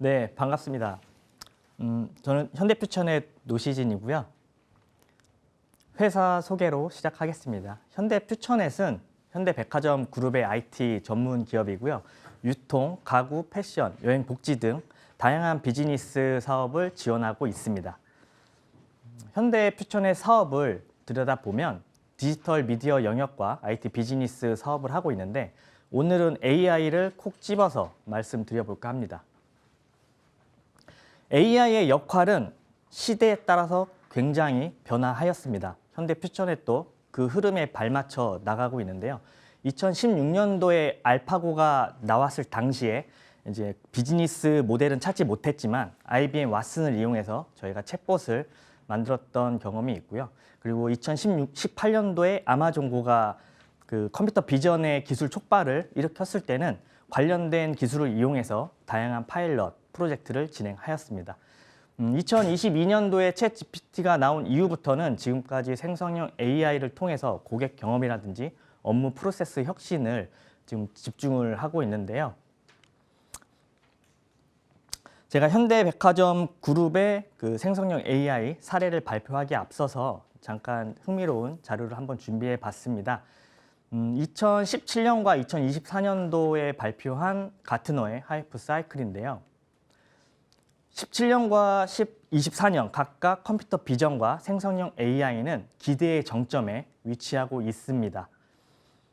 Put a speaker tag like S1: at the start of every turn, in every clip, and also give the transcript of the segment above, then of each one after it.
S1: 네, 반갑습니다. 음, 저는 현대퓨천의 노시진이고요. 회사 소개로 시작하겠습니다. 현대퓨천넷은 현대백화점 그룹의 IT 전문 기업이고요. 유통, 가구, 패션, 여행, 복지 등 다양한 비즈니스 사업을 지원하고 있습니다. 현대퓨천의 사업을 들여다보면 디지털 미디어 영역과 IT 비즈니스 사업을 하고 있는데 오늘은 AI를 콕 집어서 말씀드려볼까 합니다. AI의 역할은 시대에 따라서 굉장히 변화하였습니다. 현대 퓨처넷도 그 흐름에 발맞춰 나가고 있는데요. 2016년도에 알파고가 나왔을 당시에 이제 비즈니스 모델은 찾지 못했지만 IBM 왓슨을 이용해서 저희가 챗봇을 만들었던 경험이 있고요. 그리고 2016, 18년도에 아마존고가 그 컴퓨터 비전의 기술 촉발을 일으켰을 때는 관련된 기술을 이용해서 다양한 파일럿 프로젝트를 진행하였습니다. 음, 2022년도에 챗 GPT가 나온 이후부터는 지금까지 생성형 AI를 통해서 고객 경험이라든지 업무 프로세스 혁신을 지금 집중을 하고 있는데요. 제가 현대백화점 그룹의 그 생성형 AI 사례를 발표하기 앞서서 잠깐 흥미로운 자료를 한번 준비해 봤습니다. 음, 2017년과 2024년도에 발표한 가트너의 하이프 사이클인데요. 17년과 10, 24년 각각 컴퓨터 비전과 생성형 AI는 기대의 정점에 위치하고 있습니다.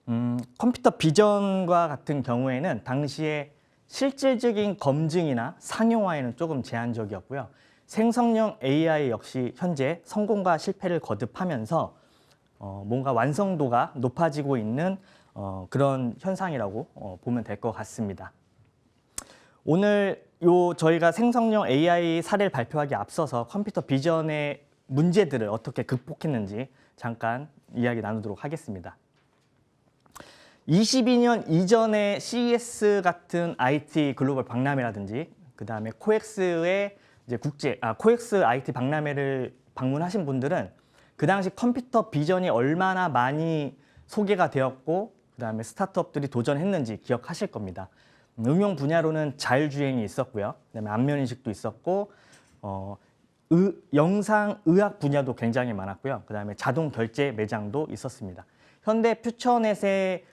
S1: 음, 컴퓨터 비전과 같은 경우에는 당시에 실질적인 검증이나 상용화에는 조금 제한적이었고요. 생성형 AI 역시 현재 성공과 실패를 거듭하면서 어, 뭔가 완성도가 높아지고 있는 어, 그런 현상이라고 어, 보면 될 것 같습니다. 오늘 요 저희가 생성형 AI 사례를 발표하기 앞서서 컴퓨터 비전의 문제들을 어떻게 극복했는지 잠깐 이야기 나누도록 하겠습니다. 22년 이전에 CES 같은 IT 글로벌 박람회라든지 그 다음에 코엑스의 이제 국제 아 코엑스 IT 박람회를 방문하신 분들은 그 당시 컴퓨터 비전이 얼마나 많이 소개가 되었고 그 다음에 스타트업들이 도전했는지 기억하실 겁니다. 응용 분야로는 자율주행이 있었고요. 그다음에 안면 인식도 있었고 어, 의, 영상 의학 분야도 굉장히 많았고요. 그다음에 자동 결제 매장도 있었습니다. 현대 퓨처넷의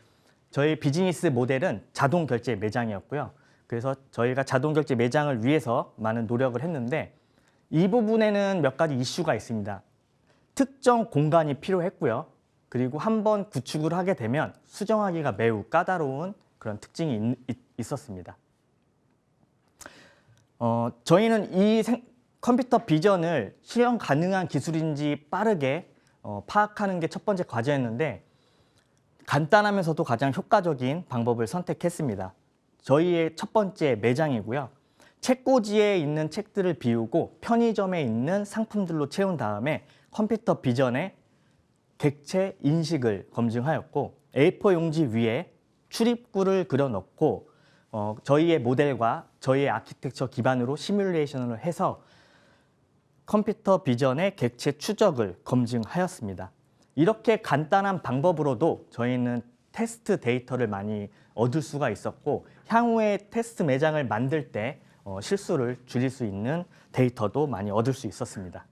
S1: 저희 비즈니스 모델은 자동 결제 매장이었고요. 그래서 저희가 자동 결제 매장을 위해서 많은 노력을 했는데 이 부분에는 몇 가지 이슈가 있습니다. 특정 공간이 필요했고요. 그리고 한 번 구축을 하게 되면 수정하기가 매우 까다로운 그런 특징이 있, 있었습니다. 어, 저희는 이 생, 컴퓨터 비전을 실현 가능한 기술인지 빠르게 어, 파악하는 게 첫 번째 과제였는데 간단하면서도 가장 효과적인 방법을 선택했습니다. 저희의 첫 번째 매장이고요. 책꽂이에 있는 책들을 비우고 편의점에 있는 상품들로 채운 다음에 컴퓨터 비전의 객체 인식을 검증하였고 A4 용지 위에 출입구를 그려놓고 어, 저희의 모델과 저희의 아키텍처 기반으로 시뮬레이션을 해서 컴퓨터 비전의 객체 추적을 검증하였습니다. 이렇게 간단한 방법으로도 저희는 테스트 데이터를 많이 얻을 수가 있었고 향후에 테스트 매장을 만들 때 어, 실수를 줄일 수 있는 데이터도 많이 얻을 수 있었습니다.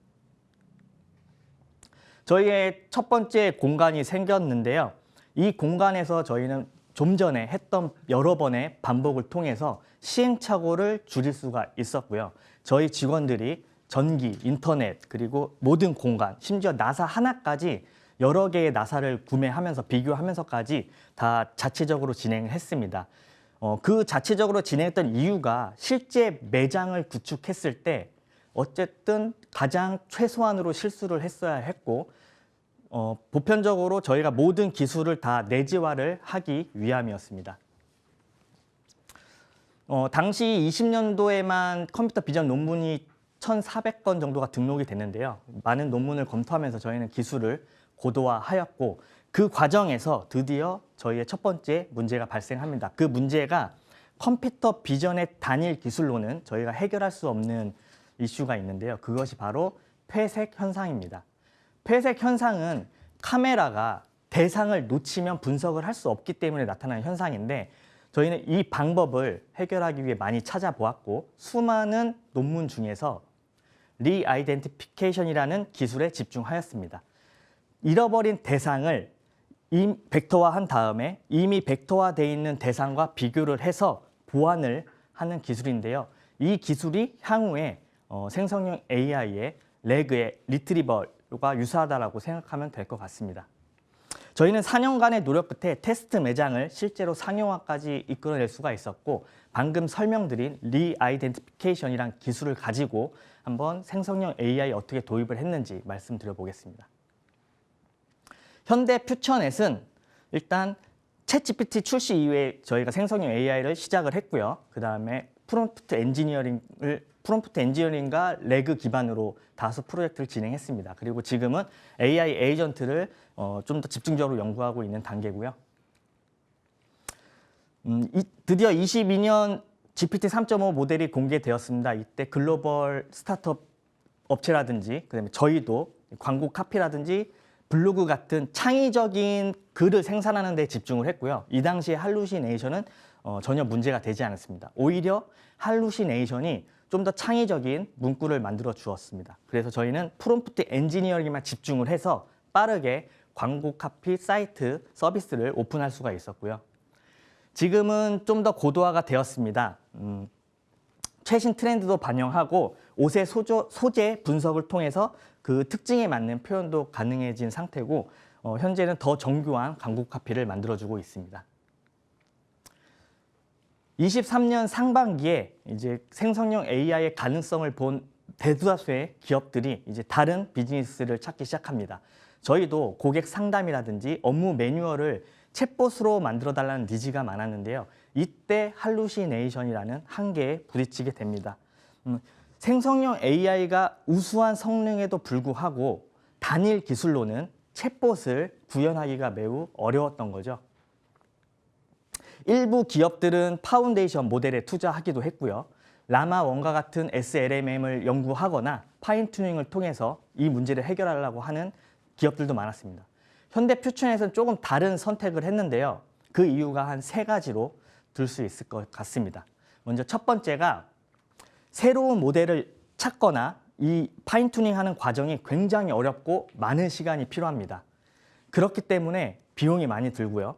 S1: 저희의 첫 번째 공간이 생겼는데요. 이 공간에서 저희는 좀 전에 했던 여러 번의 반복을 통해서 시행착오를 줄일 수가 있었고요. 저희 직원들이 전기, 인터넷, 그리고 모든 공간, 심지어 나사 하나까지 여러 개의 나사를 구매하면서 비교하면서까지 다 자체적으로 진행했습니다. 어, 그 자체적으로 진행했던 이유가 실제 매장을 구축했을 때 어쨌든 가장 최소한으로 실수를 했어야 했고 어, 보편적으로 저희가 모든 기술을 다 내재화를 하기 위함이었습니다. 어, 당시 20년도에만 컴퓨터 비전 논문이 1,400건 정도가 등록이 됐는데요. 많은 논문을 검토하면서 저희는 기술을 고도화하였고 그 과정에서 드디어 저희의 첫 번째 문제가 발생합니다. 그 문제가 컴퓨터 비전의 단일 기술로는 저희가 해결할 수 없는 이슈가 있는데요. 그것이 바로 폐색 현상입니다. 폐색 현상은 카메라가 대상을 놓치면 분석을 할 수 없기 때문에 나타나는 현상인데 저희는 이 방법을 해결하기 위해 많이 찾아보았고 수많은 논문 중에서 리아이덴티피케이션이라는 기술에 집중하였습니다. 잃어버린 대상을 이 벡터화한 다음에 이미 벡터화되어 있는 대상과 비교를 해서 보완을 하는 기술인데요. 이 기술이 향후에 어, 생성형 AI의 레그의 리트리버 가 유사하다라고 생각하면 될 것 같습니다. 저희는 4년간의 노력 끝에 테스트 매장을 실제로 상용화까지 이끌어낼 수가 있었고 방금 설명드린 리아이덴티피케이션이란 기술을 가지고 한번 생성형 AI 어떻게 도입을 했는지 말씀드려 보겠습니다. 현대 퓨처넷은 일단 챗 GPT 출시 이후에 저희가 생성형 AI를 시작을 했고요. 그 다음에 프롬프트 엔지니어링을 프롬프트 엔지니어링과 레그 기반으로 다수 프로젝트를 진행했습니다. 그리고 지금은 AI 에이전트를 어, 좀 더 집중적으로 연구하고 있는 단계고요. 음, 이, 드디어 22년 GPT 3.5 모델이 공개되었습니다. 이때 글로벌 스타트업 업체라든지 그다음에 저희도 광고 카피라든지 블로그 같은 창의적인 글을 생산하는 데 집중을 했고요. 이 당시에 할루시네이션은 어, 전혀 문제가 되지 않았습니다. 오히려 할루시네이션이 좀 더 창의적인 문구를 만들어 주었습니다. 그래서 저희는 프롬프트 엔지니어링만 집중을 해서 빠르게 광고 카피 사이트 서비스를 오픈할 수가 있었고요. 지금은 좀 더 고도화가 되었습니다. 음, 최신 트렌드도 반영하고 옷의 소조, 소재 분석을 통해서 그 특징에 맞는 표현도 가능해진 상태고 어, 현재는 더 정교한 광고 카피를 만들어주고 있습니다. 23년 상반기에 이제 생성형 AI의 가능성을 본 대다수의 기업들이 이제 다른 비즈니스를 찾기 시작합니다. 저희도 고객 상담이라든지 업무 매뉴얼을 챗봇으로 만들어 달라는 니즈가 많았는데요. 이때 할루시네이션이라는 한계에 부딪히게 됩니다. 음, 생성형 AI가 우수한 성능에도 불구하고 단일 기술로는 챗봇을 구현하기가 매우 어려웠던 거죠. 일부 기업들은 파운데이션 모델에 투자하기도 했고요. 라마 원과 같은 SLMM을 연구하거나 파인 튜닝을 통해서 이 문제를 해결하려고 하는 기업들도 많았습니다. 현대 퓨처넷은 조금 다른 선택을 했는데요. 그 이유가 한 세 가지로 들 수 있을 것 같습니다. 먼저 첫 번째가 새로운 모델을 찾거나 이 파인 튜닝하는 과정이 굉장히 어렵고 많은 시간이 필요합니다. 그렇기 때문에 비용이 많이 들고요.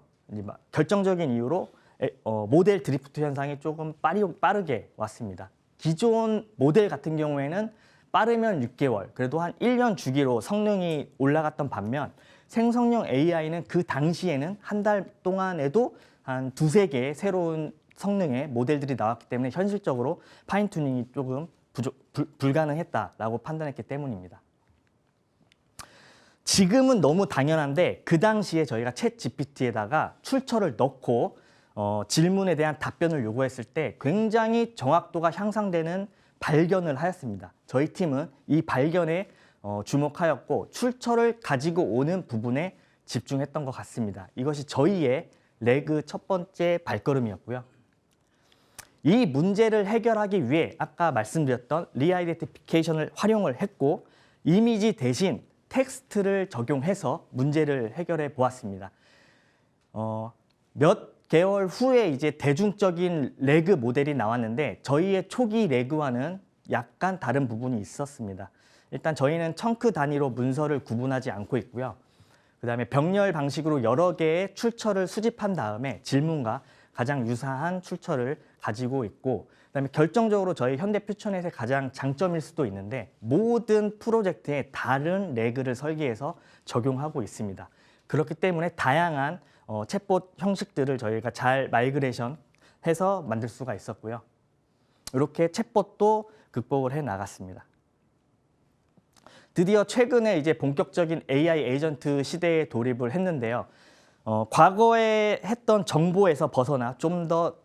S1: 결정적인 이유로 에- 어, 모델 드리프트 현상이 조금 빠리, 빠르게 왔습니다. 기존 모델 같은 경우에는 빠르면 6개월, 그래도 한 1년 주기로 성능이 올라갔던 반면 생성형 AI는 그 당시에는 한 달 동안에도 한 두세 개의 새로운 성능의 모델들이 나왔기 때문에 현실적으로 파인 튜닝이 조금 부족, 불, 불가능했다라고 판단했기 때문입니다. 지금은 너무 당연한데 그 당시에 저희가 챗 GPT에다가 출처를 넣고 어, 질문에 대한 답변을 요구했을 때 굉장히 정확도가 향상되는 발견을 하였습니다. 저희 팀은 이 발견에 어, 주목하였고 출처를 가지고 오는 부분에 집중했던 것 같습니다. 이것이 저희의 레그 첫 번째 발걸음이었고요. 이 문제를 해결하기 위해 아까 말씀드렸던 리아이덴티피케이션을 활용을 했고 이미지 대신 텍스트를 적용해서 문제를 해결해 보았습니다. 어, 몇 개월 후에 이제 대중적인 레그 모델이 나왔는데 저희의 초기 레그와는 약간 다른 부분이 있었습니다. 일단 저희는 청크 단위로 문서를 구분하지 않고 있고요. 그 다음에 병렬 방식으로 여러 개의 출처를 수집한 다음에 질문과 가장 유사한 출처를 가지고 있고 그다음에 결정적으로 저희 현대 퓨처넷의 가장 장점일 수도 있는데 모든 프로젝트에 다른 레그를 설계해서 적용하고 있습니다. 그렇기 때문에 다양한 어, 챗봇 형식들을 저희가 잘 마이그레이션 해서 만들 수가 있었고요. 이렇게 챗봇도 극복을 해 나갔습니다. 드디어 최근에 이제 본격적인 AI 에이전트 시대에 돌입을 했는데요. 어, 과거에 했던 정보에서 벗어나 좀 더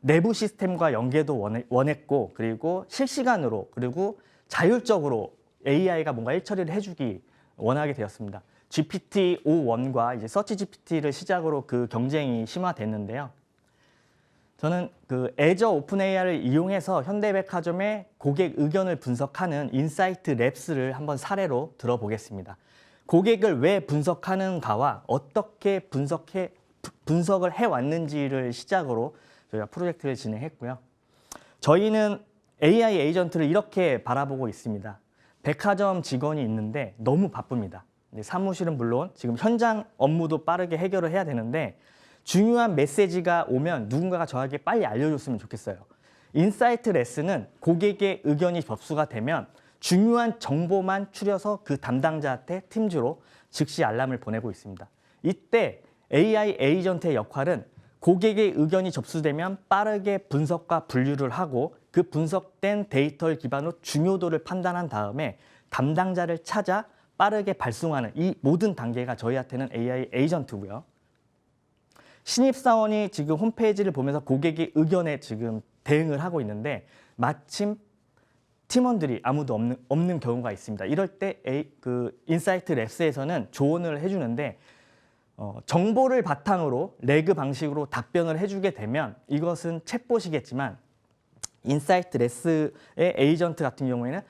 S1: 내부 시스템과 연계도 원했고 그리고 실시간으로 그리고 자율적으로 AI가 뭔가 일처리를 해주기 원하게 되었습니다. GPT 5.1과 이제 서치 GPT를 시작으로 그 경쟁이 심화됐는데요. 저는 그 애저 오픈 AI를 이용해서 현대백화점의 고객 의견을 분석하는 인사이트 랩스를 한번 사례로 들어보겠습니다. 고객을 왜 분석하는가와 어떻게 분석해 부- 분석을 해 왔는지를 시작으로 저희가 프로젝트를 진행했고요. 저희는 AI 에이전트를 이렇게 바라보고 있습니다. 백화점 직원이 있는데 너무 바쁩니다. 사무실은 물론 지금 현장 업무도 빠르게 해결을 해야 되는데 중요한 메시지가 오면 누군가가 저에게 빨리 알려줬으면 좋겠어요. 인사이트 레슨은 고객의 의견이 접수가 되면 중요한 정보만 추려서 그 담당자한테 팀주로 즉시 알람을 보내고 있습니다. 이때 AI 에이전트의 역할은 고객의 의견이 접수되면 빠르게 분석과 분류를 하고 그 분석된 데이터를 기반으로 중요도를 판단한 다음에 담당자를 찾아 빠르게 발송하는 이 모든 단계가 저희한테는 AI 에이전트고요. 신입사원이 지금 홈페이지를 보면서 고객의 의견에 지금 대응을 하고 있는데 마침 팀원들이 아무도 없는, 없는 경우가 있습니다. 이럴 때 A, 그 인사이트 랩스에서는 조언을 해주는데 어, 정보를 바탕으로 레그 방식으로 답변을 해주게 되면 이것은 챗봇이겠지만 인사이트 레스의 에이전트 같은 경우에는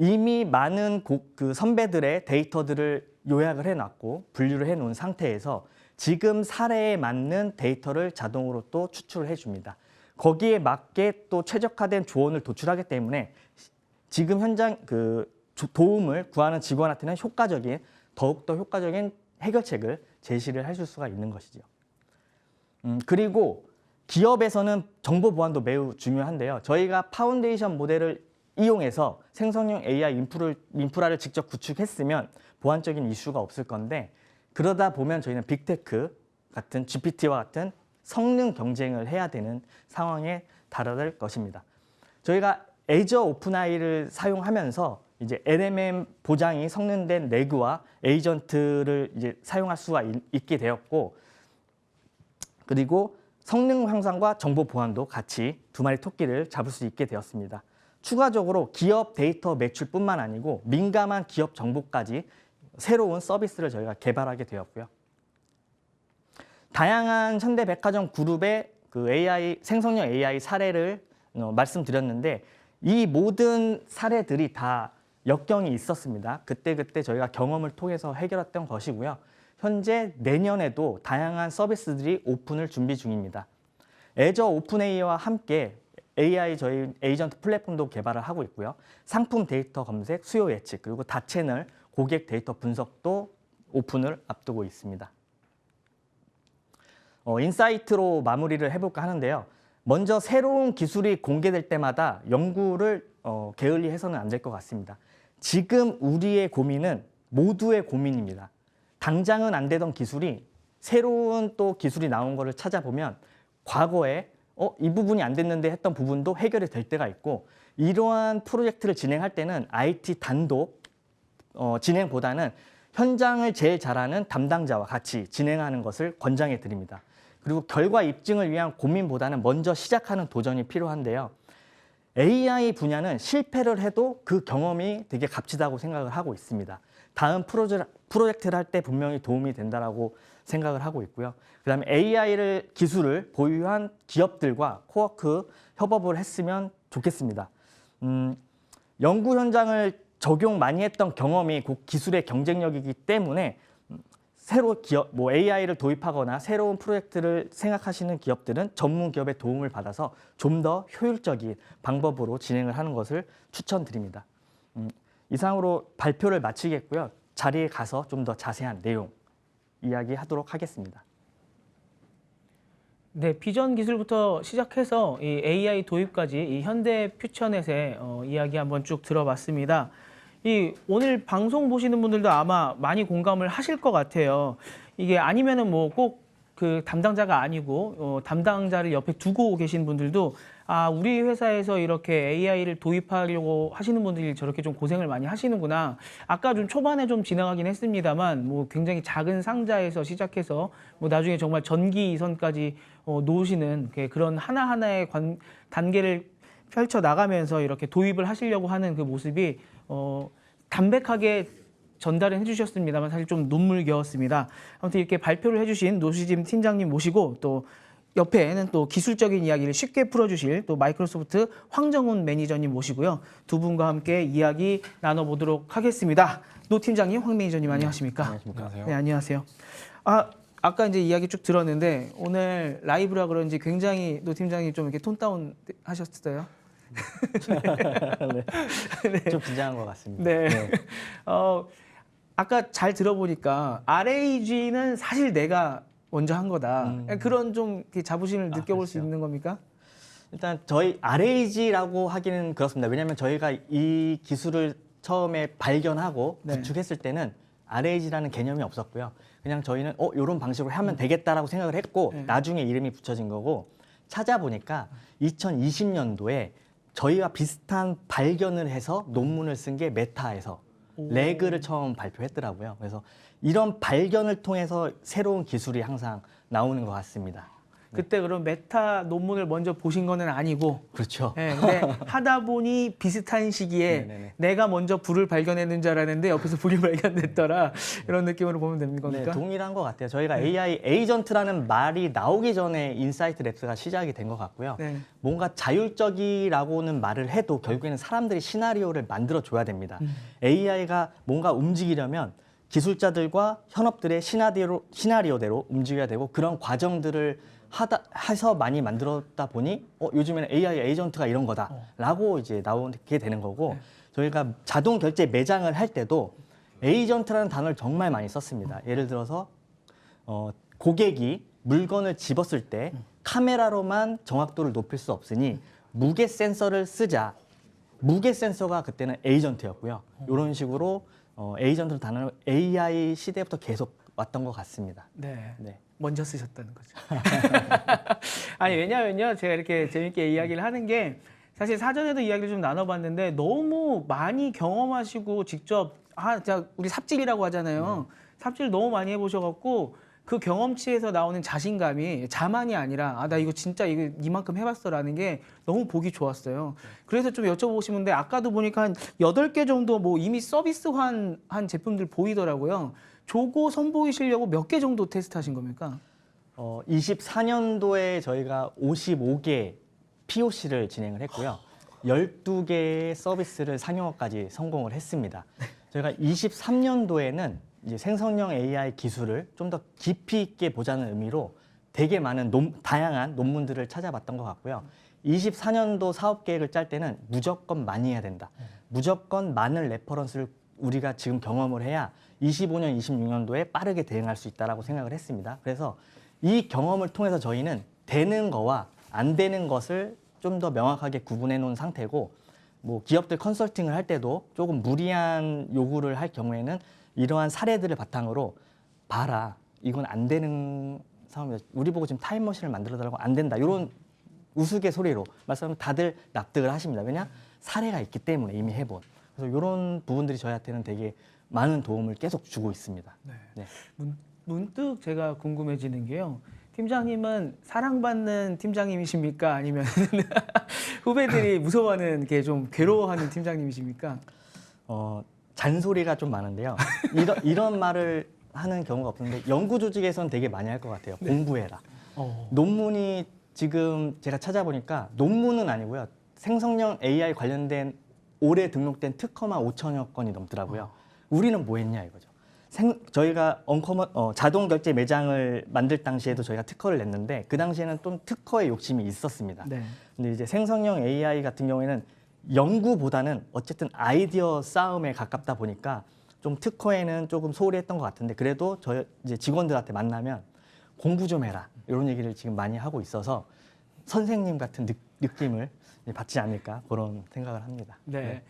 S1: 이미 많은 고, 그 선배들의 데이터들을 요약을 해놨고 분류를 해놓은 상태에서 지금 사례에 맞는 데이터를 자동으로 또 추출을 해줍니다. 거기에 맞게 또 최적화된 조언을 도출하기 때문에 지금 현장 그 조- 도움을 구하는 직원한테는 효과적인 더욱더 효과적인 해결책을 제시를 해줄 수가 있는 것이죠. 음, 그리고 기업에서는 정보 보안도 매우 중요한데요. 저희가 파운데이션 모델을 이용해서 생성형 AI 인프라를 직접 구축했으면 보안적인 이슈가 없을 건데 그러다 보면 저희는 빅테크 같은 GPT와 같은 성능 경쟁을 해야 되는 상황에 달아들 것입니다. 저희가 에이저 오픈AI를 사용하면서 이제 LMM 보장이 성능된 레그와 에이전트를 이제 사용할 수가 있- 있게 되었고 그리고 성능 향상과 정보 보안도 같이 두 마리 토끼를 잡을 수 있게 되었습니다. 추가적으로 기업 데이터 매출뿐만 아니고 민감한 기업 정보까지 새로운 서비스를 저희가 개발하게 되었고요. 다양한 현대 백화점 그룹의 그 AI 생성형 AI 사례를 어, 말씀드렸는데 이 모든 사례들이 다 역경이 있었습니다. 그때 그때 저희가 경험을 통해서 해결했던 것이고요. 현재 내년에도 다양한 서비스들이 오픈을 준비 중입니다. 애저 오픈AI와 함께 AI 저희 에이전트 플랫폼도 개발을 하고 있고요. 상품 데이터 검색, 수요 예측, 그리고 다채널 고객 데이터 분석도 오픈을 앞두고 있습니다. 어, 인사이트로 마무리를 해볼까 하는데요. 먼저 새로운 기술이 공개될 때마다 연구를 어, 게을리 해서는 안 될 것 같습니다. 지금 우리의 고민은 모두의 고민입니다. 당장은 안 되던 기술이 새로운 또 기술이 나온 거를 찾아보면 과거에 어, 이 부분이 안 됐는데 했던 부분도 해결이 될 때가 있고 이러한 프로젝트를 진행할 때는 IT 단독 어, 진행보다는 현장을 제일 잘하는 담당자와 같이 진행하는 것을 권장해 드립니다. 그리고 결과 입증을 위한 고민보다는 먼저 시작하는 도전이 필요한데요. AI 분야는 실패를 해도 그 경험이 되게 값지다고 생각을 하고 있습니다. 다음 프로젝트를 할 때 분명히 도움이 된다라고 생각을 하고 있고요. 그다음에 AI를 기술을 보유한 기업들과 코워크 협업을 했으면 좋겠습니다. 음, 연구 현장을 적용 많이 했던 경험이 곧 기술의 경쟁력이기 때문에 음, 새로 기업 뭐 AI를 도입하거나 새로운 프로젝트를 생각하시는 기업들은 전문 기업의 도움을 받아서 좀 더 효율적인 방법으로 진행을 하는 것을 추천드립니다. 음, 이상으로 발표를 마치겠고요. 자리에 가서 좀 더 자세한 내용 이야기하도록 하겠습니다.
S2: 네, 비전 기술부터 시작해서 이 AI 도입까지 이 현대 퓨처넷의 어, 이야기 한번 쭉 들어봤습니다. 이 오늘 방송 보시는 분들도 아마 많이 공감을 하실 것 같아요. 이게 아니면은 뭐 꼭 그 담당자가 아니고 어, 담당자를 옆에 두고 계신 분들도 아 우리 회사에서 이렇게 AI를 도입하려고 하시는 분들이 저렇게 좀 고생을 많이 하시는구나. 아까 좀 초반에 좀 지나가긴 했습니다만 뭐 굉장히 작은 상자에서 시작해서 뭐 나중에 정말 전기 이선까지 어, 놓으시는 그 그런 하나 하나의 관, 단계를 펼쳐 나가면서 이렇게 도입을 하시려고 하는 그 모습이 어, 담백하게 전달은 해주셨습니다만 사실 좀 눈물겨웠습니다. 아무튼 이렇게 발표를 해주신 노시짐 팀장님 모시고 또 옆에는 또 기술적인 이야기를 쉽게 풀어주실 또 마이크로소프트 황정훈 매니저님 모시고요. 두 분과 함께 이야기 나눠보도록 하겠습니다. 노 팀장님, 황 매니저님 안녕하십니까?
S1: 안녕하십니까?
S3: 안녕하세요.
S2: 네, 안녕하세요. 아, 아까 이제 이야기 쭉 들었는데 오늘 라이브라 그런지 굉장히 노 팀장이 좀 이렇게 톤 다운 하셨어요.
S1: 네. 좀 긴장한 것 같습니다.
S2: 네. 어, 아까 잘 들어보니까 RAG는 사실 내가 먼저 한 거다.
S1: 음.
S2: 그런 좀 자부심을
S1: 아,
S2: 느껴볼 수
S1: 그렇죠.
S2: 있는 겁니까?
S1: 일단 저희 RAG라고 하기는 그렇습니다. 왜냐하면 저희가 이 기술을 처음에 발견하고
S2: 네.
S1: 구축했을 때는 RAG라는 개념이 없었고요. 그냥 저희는 어 이런 방식으로 하면 되겠다라고 생각을 했고
S2: 네.
S1: 나중에 이름이 붙여진 거고 찾아보니까 2020년도에 저희가 비슷한 발견을 해서 논문을 쓴 게 메타에서
S2: 오.
S1: 레그를 처음 발표했더라고요. 그래서 이런 발견을 통해서 새로운 기술이 항상 나오는 것 같습니다.
S2: 그때 그럼 메타 논문을 먼저 보신 거는 아니고
S1: 그렇죠.
S2: 네, 근데 하다 보니 비슷한 시기에
S1: 네네네.
S2: 내가 먼저 불을 발견했는 줄 알았는데 옆에서 불이 발견됐더라 이런 느낌으로 보면 되는
S1: 네,
S2: 겁니까?
S1: 동일한 것 같아요. 저희가 AI 에이전트라는 말이 나오기 전에 인사이트 랩스가 시작이 된 것 같고요.
S2: 네.
S1: 뭔가 자율적이라고는 말을 해도 결국에는 사람들이 시나리오를 만들어 줘야 됩니다.
S2: 음.
S1: AI가 뭔가 움직이려면 기술자들과 현업들의 시나리오, 시나리오대로 움직여야 되고 그런 과정들을 하다 해서 많이 만들었다 보니 어, 요즘에는 AI 에이전트가 이런 거다라고 이제 나오게 되는 거고 저희가 자동 결제 매장을 할 때도 에이전트라는 단어를 정말 많이 썼습니다. 예를 들어서 어, 고객이 물건을 집었을 때 카메라로만 정확도를 높일 수 없으니 무게 센서를 쓰자. 무게 센서가 그때는 에이전트였고요. 이런 식으로 어, 에이전트 단어를 AI 시대부터 계속 왔던 것 같습니다.
S2: 네.
S1: 네.
S2: 먼저 쓰셨다는 거죠. 아니 왜냐면요 제가 이렇게 재밌게 이야기를 하는 게 사실 사전에도 이야기를 좀 나눠봤는데 너무 많이 경험하시고 직접 아, 자 우리 삽질이라고 하잖아요. 삽질 너무 많이 해보셔갖고 그 경험치에서 나오는 자신감이 자만이 아니라 아 나 이거 진짜 이거 이만큼 해봤어라는 게 너무 보기 좋았어요. 그래서 좀 여쭤보고 싶은데 아까도 보니까 한 여덟 개 정도 뭐 이미 서비스화한 한 제품들 보이더라고요. 조고 선보이시려고 몇 개 정도 테스트하신 겁니까?
S1: 어, 24년도에 저희가 55개 POC를 진행을 했고요. 12개의 서비스를 상용화까지 성공을 했습니다. 저희가 23년도에는 이제 생성형 AI 기술을 좀 더 깊이 있게 보자는 의미로 되게 많은 논- 다양한 논문들을 찾아봤던 것 같고요. 24년도 사업 계획을 짤 때는 무조건 많이 해야 된다. 무조건 많은 레퍼런스를 우리가 지금 경험을 해야 25년, 26년도에 빠르게 대응할 수 있다라고 생각을 했습니다. 그래서 이 경험을 통해서 저희는 되는 거와 안 되는 것을 좀 더 명확하게 구분해 놓은 상태고 뭐 기업들 컨설팅을 할 때도 조금 무리한 요구를 할 경우에는 이러한 사례들을 바탕으로 봐라 이건 안 되는 상황이다. 우리 보고 지금 타임머신을 만들어 달라고 안 된다. 이런 우스갯소리로 말씀하면 다들 납득을 하십니다. 왜냐 사례가 있기 때문에 이미 해본. 그래서 이런 부분들이 저희한테는 되게 많은 도움을 계속 주고 있습니다.
S2: 네.
S1: 네.
S2: 문, 문득 제가 궁금해지는 게요. 팀장님은 사랑받는 팀장님이십니까? 아니면 후배들이 무서워하는 게 좀 괴로워하는 팀장님이십니까?
S1: 어, 잔소리가 좀 많은데요. 이런, 이런 말을 하는 경우가 없는데 연구 조직에서는 되게 많이 할 것 같아요. 공부해라.
S2: 어.
S1: 논문이 지금 제가 찾아보니까 논문은 아니고요. 생성형 AI 관련된 올해 등록된 특허만 5천여 건이 넘더라고요. 우리는 뭐 했냐 이거죠. 생, 저희가 언커먼 어, 자동 결제 매장을 만들 당시에도 저희가 특허를 냈는데 그 당시에는 좀 특허의 욕심이 있었습니다.
S2: 네.
S1: 근데 이제 생성형 AI 같은 경우에는 연구보다는 어쨌든 아이디어 싸움에 가깝다 보니까 좀 특허에는 조금 소홀히 했던 것 같은데 그래도 저 이제 직원들한테 만나면 공부 좀 해라 이런 얘기를 지금 많이 하고 있어서 선생님 같은 느, 이제 받지 않을까 그런 생각을 합니다.
S2: 네.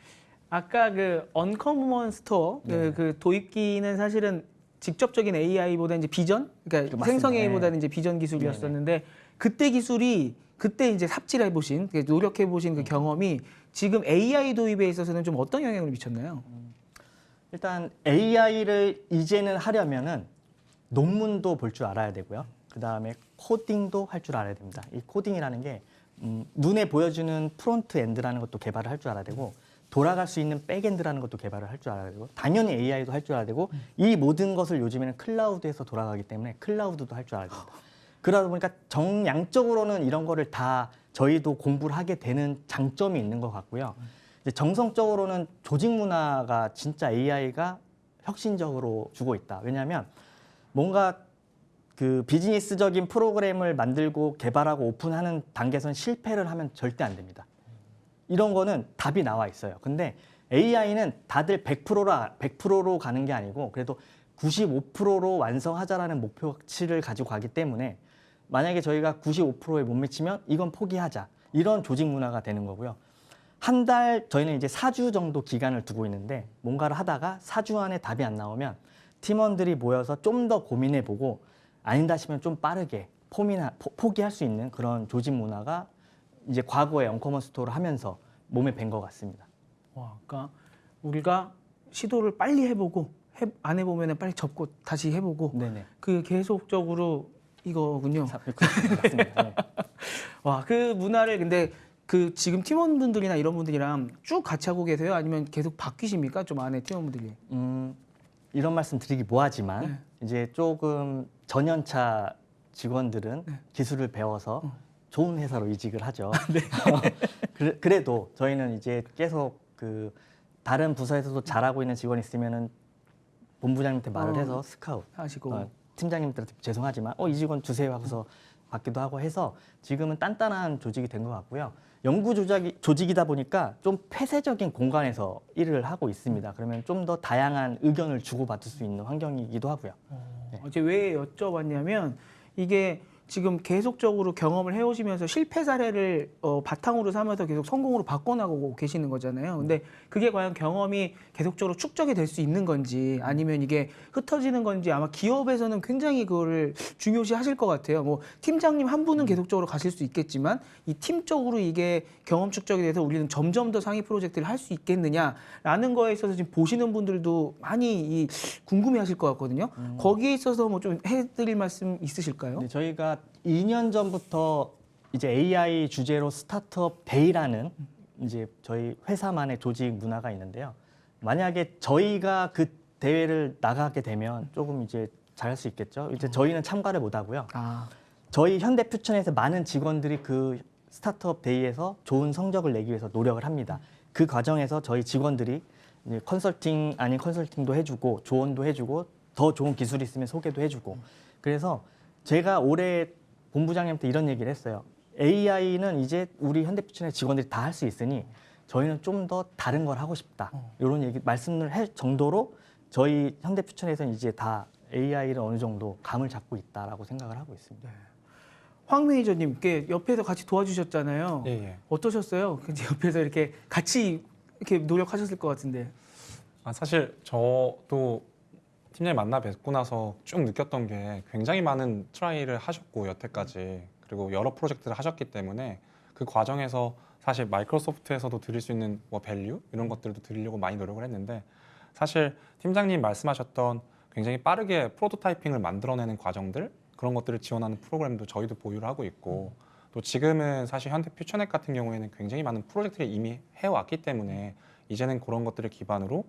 S2: 아까 그 언커먼 스토어 그,
S1: 네.
S2: 그 도입기는 사실은 직접적인 AI보다 이제 비전, 그러니까
S1: 그 맞습니다.
S2: 생성
S1: 네.
S2: AI보다는 이제 비전 기술이었었는데 그때 기술이 그때 이제 삽질해 보신, 노력해 보신 그 경험이 지금 AI 도입에 있어서는 좀 어떤 영향을 미쳤나요?
S1: 일단 AI를 이제는 하려면은 논문도 볼 줄 알아야 되고요. 그 다음에 코딩도 할 줄 알아야 됩니다. 이 코딩이라는 게 음, 눈에 보여주는 프론트 엔드라는 것도 개발을 할 줄 알아야 되고 돌아갈 수 있는 백엔드라는 것도 개발을 할 줄 알아야 되고 당연히 AI도 할 줄 알아야 되고 이 모든 것을 요즘에는 클라우드에서 돌아가기 때문에 클라우드도 할 줄 알아야 됩니다. 그러다 보니까 정량적으로는 이런 거를 다 저희도 공부를 하게 되는 장점이 있는 것 같고요. 정성적으로는 조직 문화가 진짜 AI가 혁신적으로 주고 있다. 왜냐하면 뭔가 그 비즈니스적인 프로그램을 만들고 개발하고 오픈하는 단계에서는 실패를 하면 절대 안 됩니다. 이런 거는 답이 나와 있어요. 근데 AI는 다들 100%라 100%로 가는 게 아니고 그래도 95%로 완성하자라는 목표치를 가지고 가기 때문에 만약에 저희가 95%에 못 미치면 이건 포기하자. 이런 조직 문화가 되는 거고요. 한 달 저희는 이제 4주 정도 기간을 두고 있는데 뭔가를 하다가 4주 안에 답이 안 나오면 팀원들이 모여서 좀 더 고민해 보고 아니다 싶으면 좀 빠르게 포기할 수 있는 그런 조직 문화가 이제 과거에 언커먼 스토어를 하면서 몸에 밴것 같습니다.
S2: 와, 그러니까 우리가 시도를 빨리 해보고 해, 안 해보면 빨리 접고 다시 해보고
S1: 네네.
S2: 그 계속적으로 이거군요.
S1: 사- 맞습니다. 네.
S2: 와, 그 문화를 근데 그 지금 팀원분들이나 이런 분들이랑 쭉 같이 하고 계세요? 아니면 계속 바뀌십니까? 좀 안에 팀원분들이.
S1: 음, 이런 말씀 드리기 뭐하지만
S2: 네.
S1: 이제 조금 전연차 직원들은
S2: 네.
S1: 기술을 배워서
S2: 어.
S1: 좋은 회사로 이직을 하죠.
S2: 네.
S1: 그래, 그래 도 저희는 이제 계속 그 다른 부서에서도 잘하고 있는 직원이 있으면은 본부장님한테 말을
S2: 어.
S1: 해서 스카웃
S2: 하시고.
S1: 어, 팀장님들한테 죄송하지만 어 이 직원 주세요 하고서 받기도 하고 해서 지금은 단단한 조직이 된 것 같고요. 연구 조작이, 조직이다 보니까 좀 폐쇄적인 공간에서 일을 하고 있습니다. 그러면 좀 더 다양한 의견을 주고받을 수 있는 환경이기도 하고요. 네.
S2: 어제 왜 여쭤봤냐면 이게 지금 계속적으로 경험을 해오시면서 실패 사례를 어, 바탕으로 삼아서 계속 성공으로 바꿔나가고 계시는 거잖아요. 근데 그게 과연 경험이 계속적으로 축적이 될 수 있는 건지 아니면 이게 흩어지는 건지 아마 기업에서는 굉장히 그거를 중요시 하실 것 같아요. 뭐 팀장님 한 분은 계속적으로 가실 수 있겠지만 이 팀적으로 이게 경험 축적이 돼서 우리는 점점 더 상위 프로젝트를 할 수 있겠느냐라는 거에 있어서 지금 보시는 분들도 많이 이 궁금해 하실 것 같거든요. 거기에 있어서 뭐 좀 해드릴 말씀 있으실까요?
S1: 네, 저희가 2년 전부터 이제 AI 주제로 스타트업 데이라는 이제 저희 회사만의 조직 문화가 있는데요. 만약에 저희가 그 대회를 나가게 되면 조금 이제 잘할 수 있겠죠. 이제 저희는 참가를 못 하고요.
S2: 아,
S1: 저희 현대퓨천에서 많은 직원들이 그 스타트업 데이에서 좋은 성적을 내기 위해서 노력을 합니다. 그 과정에서 저희 직원들이 이제 컨설팅 아닌 컨설팅도 해주고 조언도 해주고 더 좋은 기술이 있으면 소개도 해주고 그래서 제가 올해 본부장님한테 이런 얘기를 했어요. AI는 이제 우리 현대퓨천의 직원들이 다 할 수 있으니 저희는 좀 더 다른 걸 하고 싶다. 이런 얘기 말씀을 할 정도로 저희 현대퓨천에서는 이제 다 AI를 어느 정도 감을 잡고 있다라고 생각을 하고 있습니다.
S2: 황 매니저님께 옆에서 같이 도와주셨잖아요.
S3: 예, 예.
S2: 어떠셨어요? 옆에서 이렇게 같이 이렇게 노력하셨을 것 같은데.
S3: 아, 사실 저도 팀장님 만나 뵙고 나서 쭉 느꼈던 게 굉장히 많은 트라이를 하셨고 여태까지 그리고 여러 프로젝트를 하셨기 때문에 그 과정에서 사실 마이크로소프트에서도 드릴 수 있는 뭐 밸류 이런 것들도 드리려고 많이 노력을 했는데 사실 팀장님 말씀하셨던 굉장히 빠르게 프로토타이핑을 만들어내는 과정들 그런 것들을 지원하는 프로그램도 저희도 보유를 하고 있고 또 지금은 사실 현대 퓨처넷 같은 경우에는 굉장히 많은 프로젝트를 이미 해왔기 때문에 이제는 그런 것들을 기반으로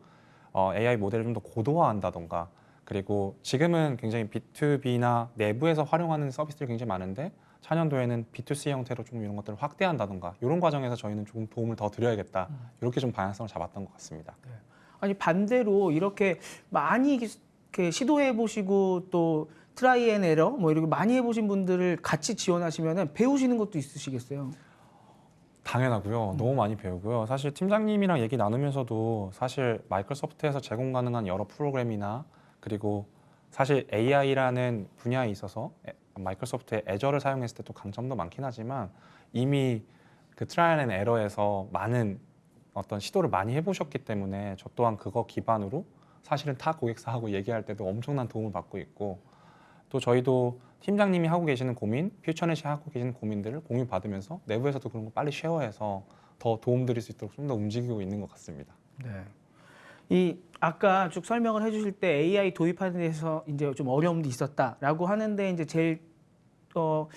S3: 어, AI 모델을 좀 더 고도화한다던가. 그리고 지금은 굉장히 B2B나 내부에서 활용하는 서비스들이 굉장히 많은데 차년도에는 B2C 형태로 좀 이런 것들을 확대한다던가. 이런 과정에서 저희는 조금 도움을 더 드려야겠다. 이렇게 좀 방향성을 잡았던 것 같습니다.
S2: 아니 반대로 이렇게 많이 이렇게 시도해 보시고 또 트라이 앤 에러 뭐 이렇게 많이 해보신 분들을 같이 지원하시면 배우시는 것도 있으시겠어요.
S3: 당연하고요. 너무 많이 배우고요. 사실 팀장님이랑 얘기 나누면서도 사실 마이크로소프트에서 제공 가능한 여러 프로그램이나 그리고 사실 AI라는 분야에 있어서 에- 마이크로소프트의 애저를 사용했을 때 또 강점도 많긴 하지만 이미 그 트라이얼 앤 에러에서 많은 어떤 시도를 많이 해보셨기 때문에 저 또한 그거 기반으로 사실은 타 고객사하고 얘기할 때도 엄청난 도움을 받고 있고 또 저희도 팀장님이 하고 계시는 고민, 퓨처넷이 하고 계시는 고민들을 공유 받으면서 내부에서도 그런 거 빨리 쉐어해서 더 도움 드릴 수 있도록 좀 더 움직이고 있는 것 같습니다.
S2: 네. 이 아까 쭉 설명을 해주실 때 AI 도입하는 데서 이제 좀 어려움도 있었다라고 하는데 이제 제일 어,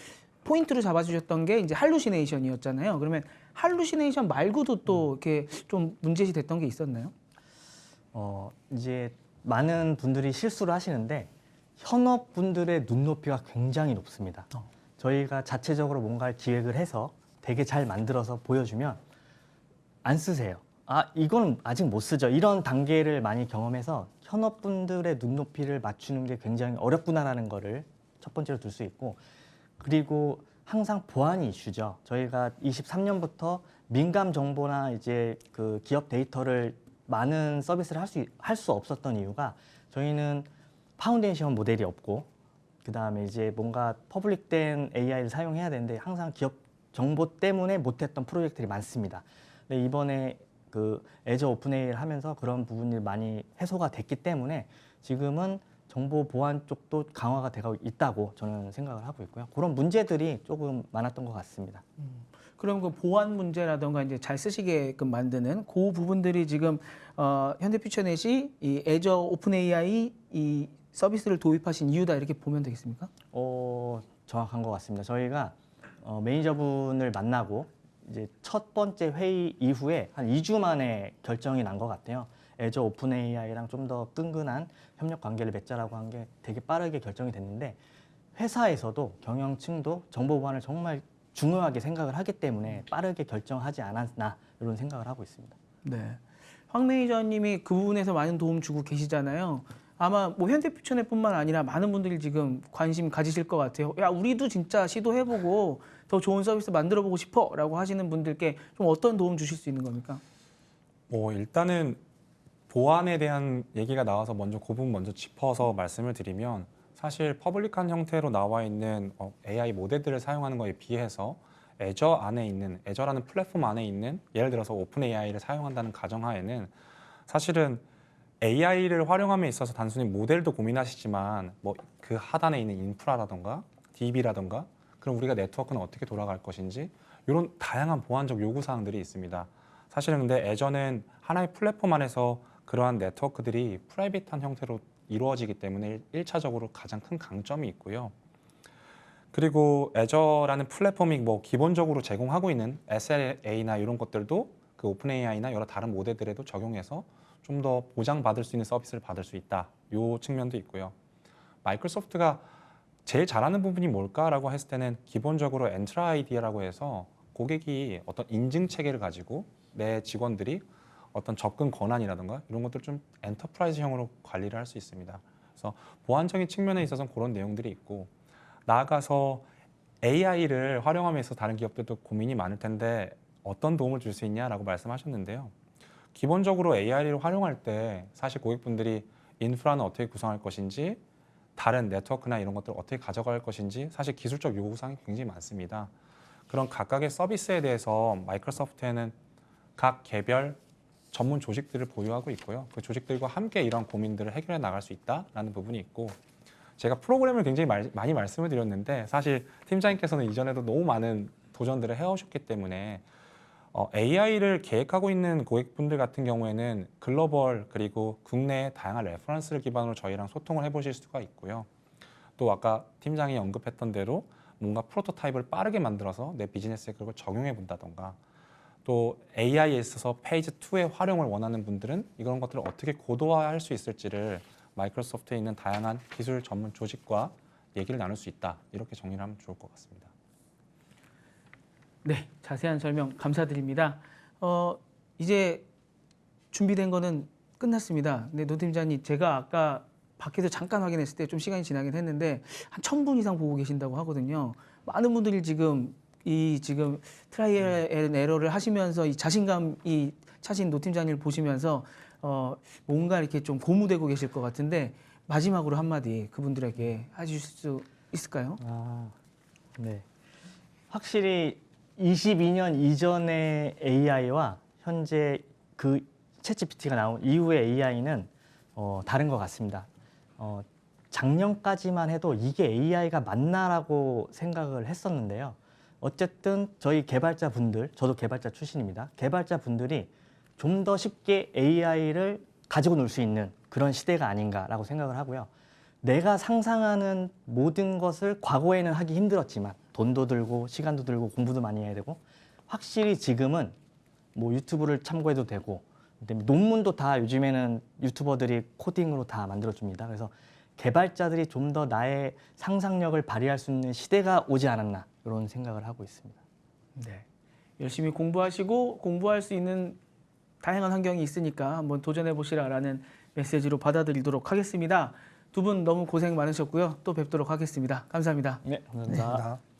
S2: 포인트로 잡아주셨던 게 이제 할루시네이션이었잖아요. 그러면 할루시네이션 말고도 또 이렇게 좀 문제시 됐던 게 있었나요?
S1: 어, 이제 많은 분들이 실수를 하시는데 현업 분들의 눈높이가 굉장히 높습니다.
S2: 어.
S1: 저희가 자체적으로 뭔가를 기획을 해서 되게 잘 만들어서 보여주면 안 쓰세요. 아, 이건 아직 못 쓰죠. 이런 단계를 많이 경험해서 현업 분들의 눈높이를 맞추는 게 굉장히 어렵구나라는 거를 첫 번째로 둘 수 있고 그리고 항상 보안이 이슈죠. 저희가 23년부터 민감 정보나 이제 그 기업 데이터를 많은 서비스를 할 수 할수 없었던 이유가 저희는 파운데이션 모델이 없고 그 다음에 이제 뭔가 퍼블릭된 AI를 사용해야 되는데 항상 기업 정보 때문에 못했던 프로젝트들이 많습니다. 근데 이번에 그 애저 오픈 AI를 하면서 그런 부분이 많이 해소가 됐기 때문에 지금은 정보 보안 쪽도 강화가 되고 있다고 저는 생각을 하고 있고요. 그런 문제들이 조금 많았던 것 같습니다.
S2: 그럼 그 보안 문제라던가 이제 잘 쓰시게끔 만드는 그 부분들이 지금 어, 현대퓨처넷이 이 애저 오픈 AI 이 서비스를 도입하신 이유다 이렇게 보면 되겠습니까?
S1: 어, 정확한 것 같습니다. 저희가 어, 매니저분을 만나고 이제 첫 번째 회의 이후에 한 2주 만에 결정이 난 것 같아요. 애저 오픈 AI랑 좀 더 끈끈한 협력 관계를 맺자라고 한 게 되게 빠르게 결정이 됐는데 회사에서도 경영층도 정보 보안을 정말 중요하게 생각을 하기 때문에 빠르게 결정하지 않았나 이런 생각을 하고 있습니다.
S2: 네. 황 매니저님이 그 부분에서 많은 도움 주고 계시잖아요. 아마 뭐 현대퓨처넷뿐만 아니라 많은 분들이 지금 관심 가지실 것 같아요. 야 우리도 진짜 시도해보고 더 좋은 서비스 만들어보고 싶어라고 하시는 분들께 좀 어떤 도움 주실 수 있는 겁니까?
S3: 뭐 일단은 보안에 대한 얘기가 나와서 먼저 그 부분 먼저 짚어서 말씀을 드리면 사실 퍼블릭한 형태로 나와 있는 어, AI 모델들을 사용하는 거에 비해서 애저 안에 있는 애저라는 플랫폼 안에 있는 예를 들어서 오픈 AI를 사용한다는 가정하에는 사실은 AI를 활용함에 있어서 단순히 모델도 고민하시지만 뭐 그 하단에 있는 인프라라던가 DB라던가 그럼 우리가 네트워크는 어떻게 돌아갈 것인지 이런 다양한 보안적 요구 사항들이 있습니다. 사실은 근데 애저는 하나의 플랫폼 안에서 그러한 네트워크들이 프라이빗한 형태로 이루어지기 때문에 일- 일차적으로 가장 큰 강점이 있고요. 그리고 애저라는 플랫폼이 뭐 기본적으로 제공하고 있는 SLA나 이런 것들도 그 오픈 AI나 여러 다른 모델들에도 적용해서 좀 더 보장받을 수 있는 서비스를 받을 수 있다. 요 측면도 있고요. 마이크로소프트가 제일 잘하는 부분이 뭘까라고 했을 때는 기본적으로 엔트라 아이디라고 해서 고객이 어떤 인증 체계를 가지고 내 직원들이 어떤 접근 권한이라든가 이런 것들 좀 엔터프라이즈형으로 관리를 할 수 있습니다. 그래서 보안적인 측면에 있어서는 그런 내용들이 있고 나아가서 AI를 활용함에 서 다른 기업들도 고민이 많을 텐데 어떤 도움을 줄 수 있냐라고 말씀하셨는데요. 기본적으로 AI를 활용할 때 사실 고객분들이 인프라는 어떻게 구성할 것인지 다른 네트워크나 이런 것들을 어떻게 가져갈 것인지 사실 기술적 요구사항이 굉장히 많습니다. 그런 각각의 서비스에 대해서 마이크로소프트에는 각 개별 전문 조직들을 보유하고 있고요. 그 조직들과 함께 이런 고민들을 해결해 나갈 수 있다라는 부분이 있고 제가 프로그램을 굉장히 말- 많이 말씀을 드렸는데 사실 팀장님께서는 이전에도 너무 많은 도전들을 해오셨기 때문에 어, AI를 계획하고 있는 고객분들 같은 경우에는 글로벌 그리고 국내의 다양한 레퍼런스를 기반으로 저희랑 소통을 해보실 수가 있고요. 또 아까 팀장이 언급했던 대로 뭔가 프로토타입을 빠르게 만들어서 내 비즈니스에 그걸 적용해 본다던가 또 AI에 있어서 페이지 2의 활용을 원하는 분들은 이런 것들을 어떻게 고도화할 수 있을지를 마이크로소프트에 있는 다양한 기술 전문 조직과 얘기를 나눌 수 있다 이렇게 정리를 하면 좋을 것 같습니다.
S2: 네, 자세한 설명 감사드립니다. 어, 이제 준비된 거는 끝났습니다. 근데 노 팀장님, 제가 아까 밖에서 잠깐 확인했을 때 좀 시간이 지나긴 했는데 한 천 분 이상 보고 계신다고 하거든요. 많은 분들이 지금 이 지금 트라이얼 앤 에러를 하시면서 이 자신감이 차신 노 팀장님을 보시면서 어, 뭔가 이렇게 좀 고무되고 계실 것 같은데 마지막으로 한마디 그분들에게 해주실 수 있을까요?
S1: 아, 네. 확실히 22년 이전의 AI와 현재 그 챗GPT가 나온 이후의 AI는 어, 다른 것 같습니다. 어, 작년까지만 해도 이게 AI가 맞나라고 생각을 했었는데요. 어쨌든 저희 개발자 분들, 저도 개발자 출신입니다. 개발자 분들이 좀 더 쉽게 AI를 가지고 놀 수 있는 그런 시대가 아닌가라고 생각을 하고요. 내가 상상하는 모든 것을 과거에는 하기 힘들었지만 돈도 들고 시간도 들고 공부도 많이 해야 되고 확실히 지금은 뭐 유튜브를 참고해도 되고 그다음에 논문도 다 요즘에는 유튜버들이 코딩으로 다 만들어줍니다. 그래서 개발자들이 좀 더 나의 상상력을 발휘할 수 있는 시대가 오지 않았나 이런 생각을 하고 있습니다.
S2: 네. 열심히 공부하시고 공부할 수 있는 다양한 환경이 있으니까 한번 도전해 보시라라는 메시지로 받아들이도록 하겠습니다. 두 분 너무 고생 많으셨고요. 또 뵙도록 하겠습니다. 감사합니다.
S1: 네, 감사합니다.
S4: 감사합니다.